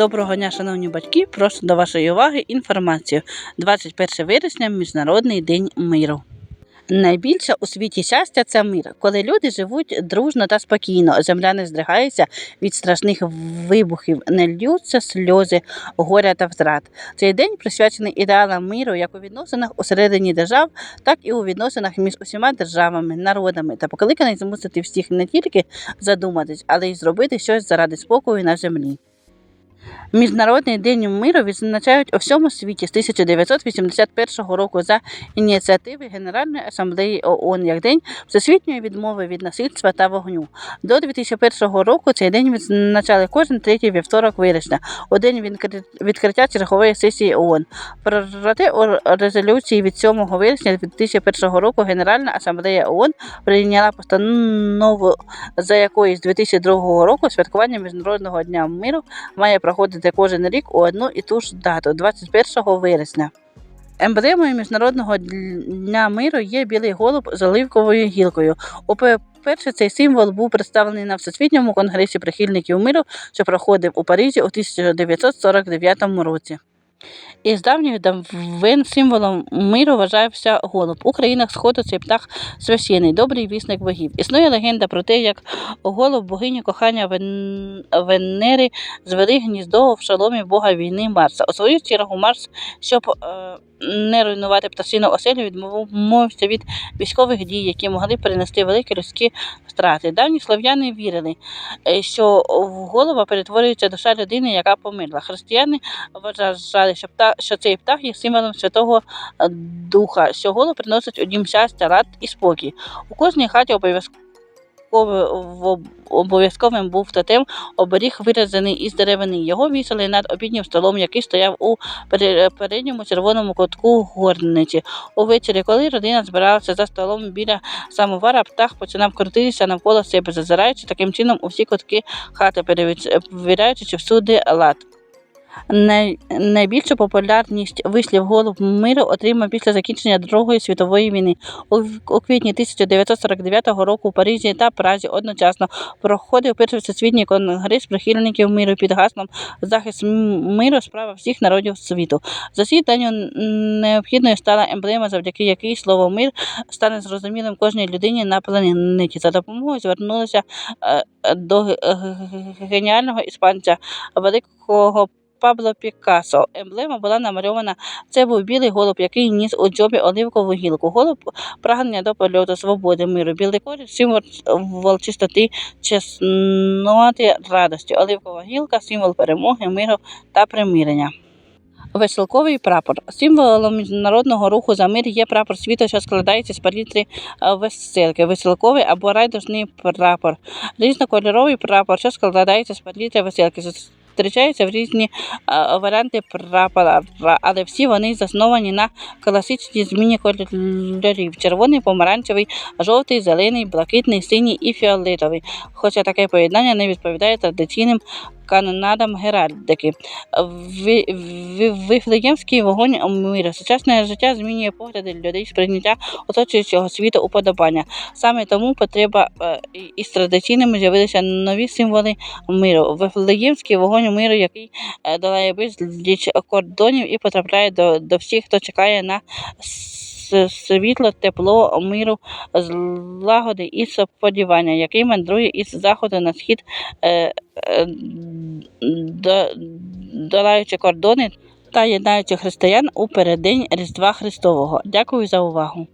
Доброго дня, шановні батьки. Прошу до вашої уваги інформацію. 21 вересня Міжнародний день миру. Найбільше у світі щастя це мир, коли люди живуть дружно та спокійно. Земля не здригається від страшних вибухів, не ллються сльози, горя та втрат. Цей день присвячений ідеалам миру як у відносинах усередині держав, так і у відносинах між усіма державами, народами та покликаний змусити всіх не тільки задуматись, але й зробити щось заради спокою на землі. Міжнародний день миру відзначають у всьому світі з 1981 року за ініціативи Генеральної асамблеї ООН як День всесвітньої відмови від насильства та вогню. До 2001 року цей день відзначали кожен третій вівторок вересня, у день відкри- відкриття чергової сесії ООН. Проте у резолюції від 7 вересня 2001 року Генеральна асамблея ООН прийняла постанову, за якою з 2002 року святкування Міжнародного дня миру має проходити кожен рік у одну і ту ж дату 21 вересня. Емблемою Міжнародного дня миру є білий голуб з оливковою гілкою. Уперше цей символ був представлений на Всесвітньому конгресі прихильників миру, що проходив у Парижі у 1949 році. Із давніх давин символом миру вважався голуб. У країнах Сходу цей птах священий, добрий вісник богів. Існує легенда про те, як голуб богині кохання Вен... Венери звели гніздо в шаломі бога війни Марса. У свою чергу Марс, щоб е, не руйнувати пташину оселю, відмовився від військових дій, які могли принести великі людські втрати. Давні слов'яни вірили, е, що в голуба перетворюється душа людини, яка померла. Християни вважали, що, пта, що цей птах є символом Святого е, Духа, що голуб приносить у дім щастя, рад і спокій. У кожній хаті обов'язковим був тотем оберіг вирізаний із деревини. Його вісили над обіднім столом, який стояв у передньому червоному кутку горниці. Увечері, коли родина збиралася за столом біля самовара, птах починав крутитися навколо себе, зазираючи таким чином у всі кутки хати, перевіряючи, чи всюди лад. Най... Найбільшу популярність вислів голуб миру отримав після закінчення Другої світової війни. У, квітні 1949 року у Парижі та Празі одночасно проходив перший всесвітній конгрес прихильників миру під гаслом захист миру справа всіх народів світу. Засіданню необхідною стала емблема, завдяки якій слово мир стане зрозумілим кожній людині на планеті. За допомогою звернулися е, до ге- ге- геніального іспанця великого Пабло Пікассо. Емблема була намальована. Це був білий голуб, який ніс у джобі оливкову гілку. Голуб прагнення до польоту, свободи, миру. Білий колір символ чистоти, чесноти, радості. Оливкова гілка символ перемоги, миру та примирення. Веселковий прапор. Символом міжнародного руху за мир є прапор світу, що складається з палітри е, веселки, веселковий або райдужний прапор. Різнокольоровий прапор, що складається з палітри веселки. Зустрічаються в різні е, варіанти прапора, але всі вони засновані на класичній зміні кольорів: червоний, помаранчевий, жовтий, зелений, блакитний, синій і фіолетовий. Хоча таке поєднання не відповідає традиційним канонадам геральдики. Ви- ви- Вифлеємський вогонь миру. Сучасне життя змінює погляди людей сприйняття оточуючого світу уподобання. Саме тому потреба е, із традиційними з'явилися нові символи миру. Вифлеємський вогонь миру, який е, долає безліч кордонів і потрапляє до, до всіх, хто чекає на світло, тепло, миру, злагоди і сподівання, який мандрує із заходу на схід, е, е, долаючи кордони та єднаючи християн у переддень Різдва Христового. Дякую за увагу.